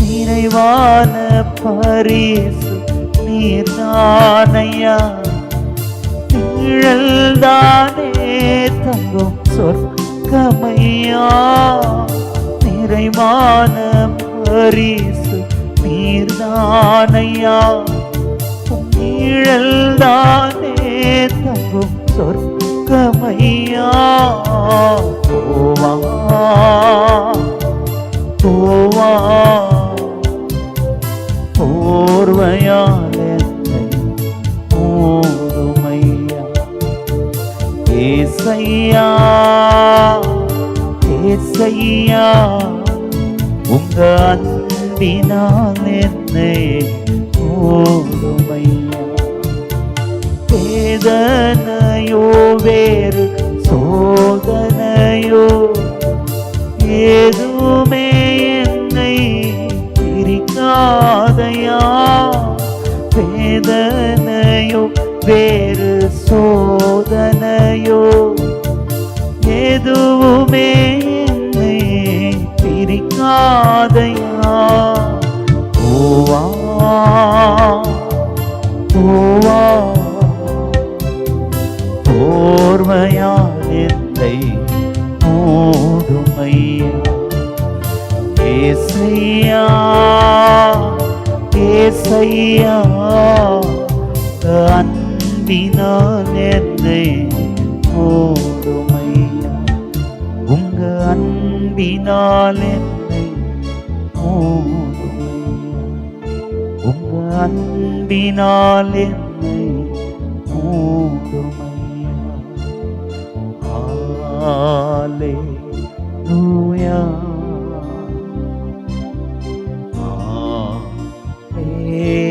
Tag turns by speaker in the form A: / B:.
A: நிறைவான பரிசு நீர்தானையா நிழல்தானே தங்கும் சொர்க்கமையா? நிறைவான பரிசு நீர்தானையா நிழல்தானே தங்கும் சொர்க்க போவா போர்வையால் என்னை மூடுமையா ஏசையா ஏசையா உங்க அன்பினால் என்னை மூடுமையா வேதனையோவே ஏதுமே என்னை பிரிக்காதையா? வேதனையோ வேறு சோதனையோ? எதுவுமே என்னை பிரிக்காதையா? ஓவா ஓவா ஓர்மையால் என்னை மூடுமையா ஏசையா ஏசையா அன்பினால் என்னை மூடுமையா உங்க அன்பினால் என்னை மூடுமையா உங்க அன்பினால் என்னை Hallelujah. Amen.